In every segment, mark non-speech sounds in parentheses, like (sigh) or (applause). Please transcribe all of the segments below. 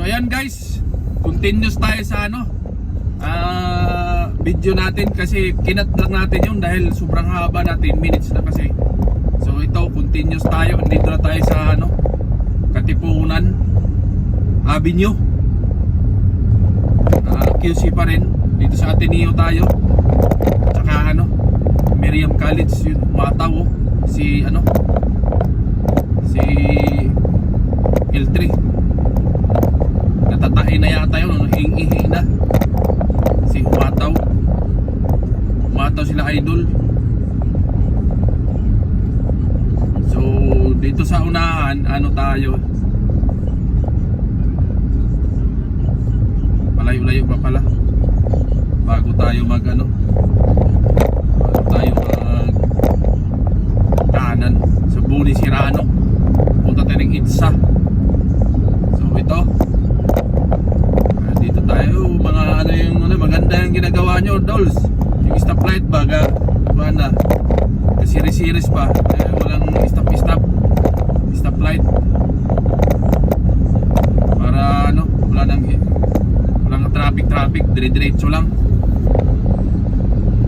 So ayan guys, continuous tayo sa ano ah, video natin kasi kinat lang natin yun dahil sobrang haba natin, minutes na kasi. So ito, continuous tayo. Nandito na tayo sa ano, Katipunan Avenue. Ah, QC pa rin. Dito sa Ateneo tayo. Tsaka ano, Miriam College, yun, Mataw. oh. Si ano, si L3 natatain na yata yun. Hingi na. Si Humataw Humataw sila idol. So dito sa unahan ano tayo? Malayo-layo pa pala. Bago tayo mag ano bago tayo mag kanan sa Buni Sirano punta tayo ng Itza so ito ah, dito tayo mga ano yung ano, maganda yung ginagawa nyo dolls yung stoplight ba ga ba na series pa. Eh, walang stop stop. Stoplight para ano wala nang walang traffic traffic. Dire diretso lang.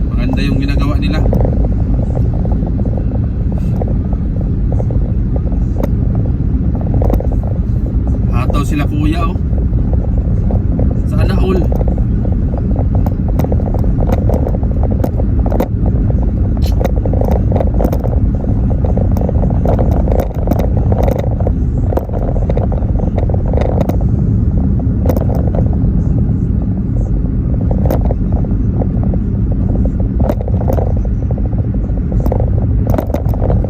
Maganda yung ginagawa nila. Hataw sila kuya oh. Sana all.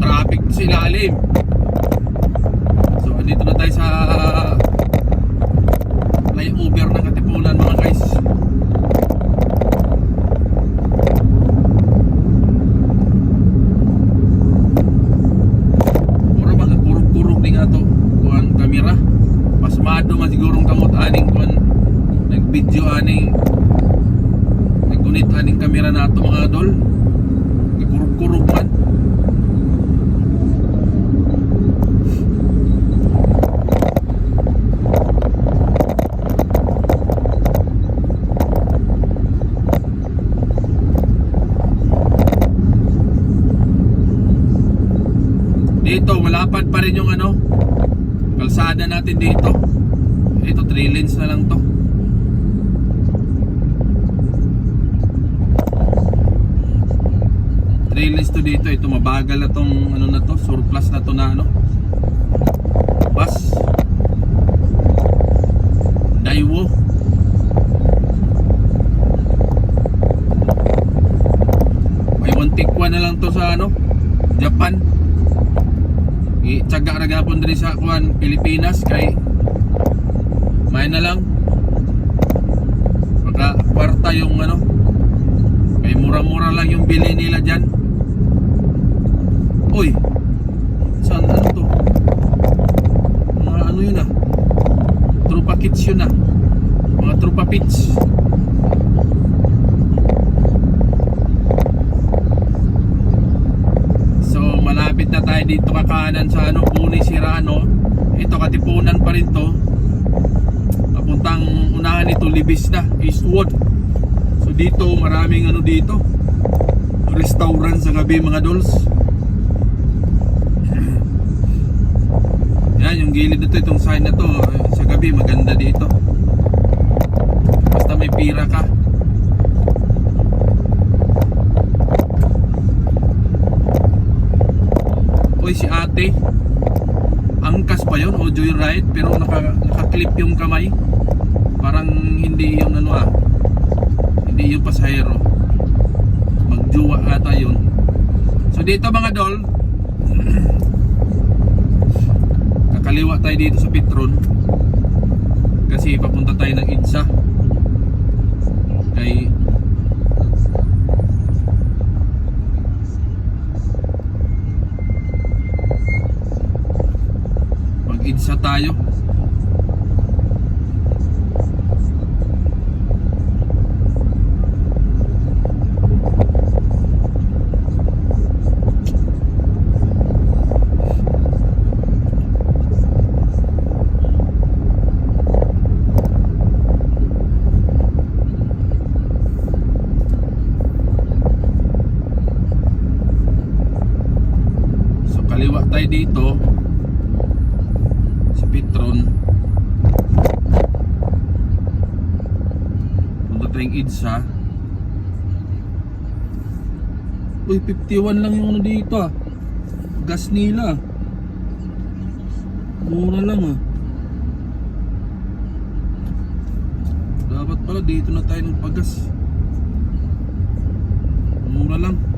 Traffic sa ilalim. So, andito na tayo sa flyover ng Katipunan mga guys. Puro mga kurog-kurog din nga to. Kuhan kamera. Pasmado man sigurong kamot aning kuhan. Nag-video aning Nagunit aning kamera na to mga dol. Kurog-kurog man. Dito, malapad pa rin yung ano Kalsada natin dito Ito, 3 lanes na lang to Lanes to dito Ito, mabagal na tong ano na to Surplus na to na ano? Bus Daiwo. May take one na lang to sa ano Japan. Itsaga ra gapon diri sa kuan Pilipinas kay may na lang. Maka kwarta yung ano kay mura-mura lang yung bili nila diyan. Uy. Saan ano to? Mga ano yun ah. Trupa kits yun ah. Mga trupa pits. So malapit na tayo dito kakanan sa ano, Puni Sirano. Ito katipunan pa rin to. Papuntang unahan nito Libis na, Eastwood. So dito maraming ano dito. Restaurant sa gabi mga dolls. Yan yung gilid na to, itong sign na to eh, sa gabi maganda dito. Basta may pira ka. Uy, si ate. Angkas pa yun o joyride pero naka, naka-clip yung kamay. Parang hindi yung ano ah. Hindi yung pasahero. Magjuwa ata yun. So dito mga dol, (clears throat) kakaliwa tayo dito sa Petron. Kasi papunta tayo ng Idsa. Kay mag-idsa tayo. kaliwa tayo dito. Sa Petron. Punta tayong EDSA uy 51 lang yung ano dito ah. Gas nila. Mura lang ah. Dapat pala dito na tayo ng pagas. Mura lang.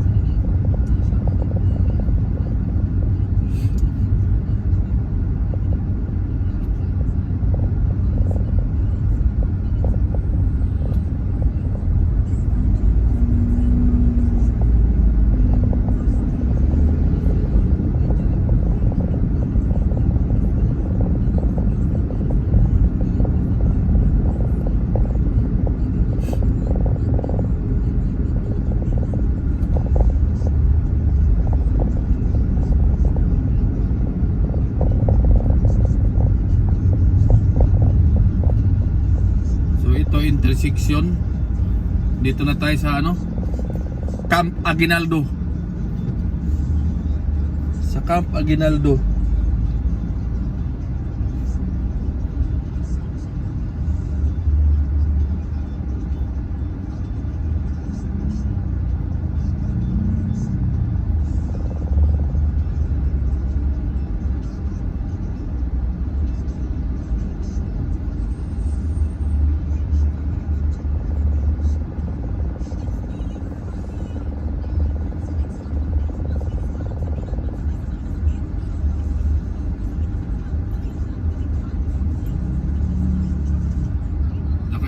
Intersection. Dito na tayo sa ano? Camp Aguinaldo. Sa Camp Aguinaldo.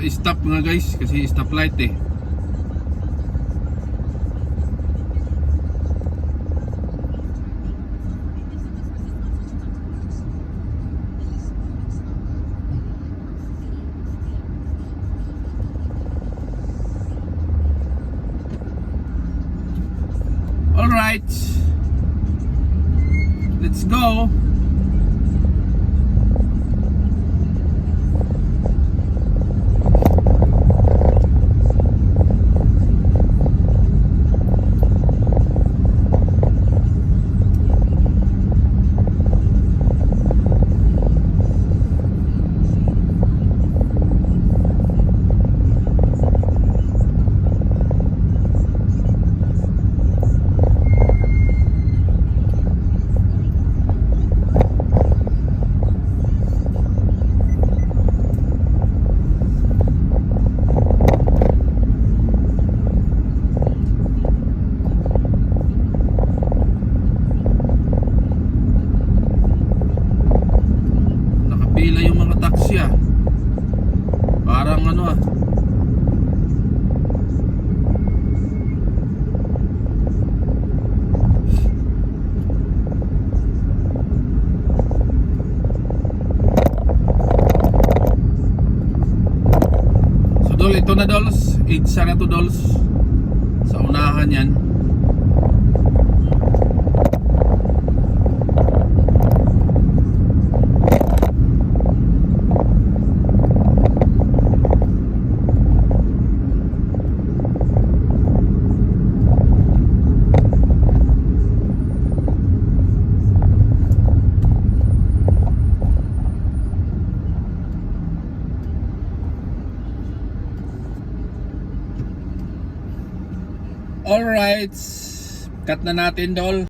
Naka-stop nga guys kasi stoplight eh. All right. Let's go. Dols. Itsa na to dols. Sa unahan yan. Alright. Cut na natin, Dol.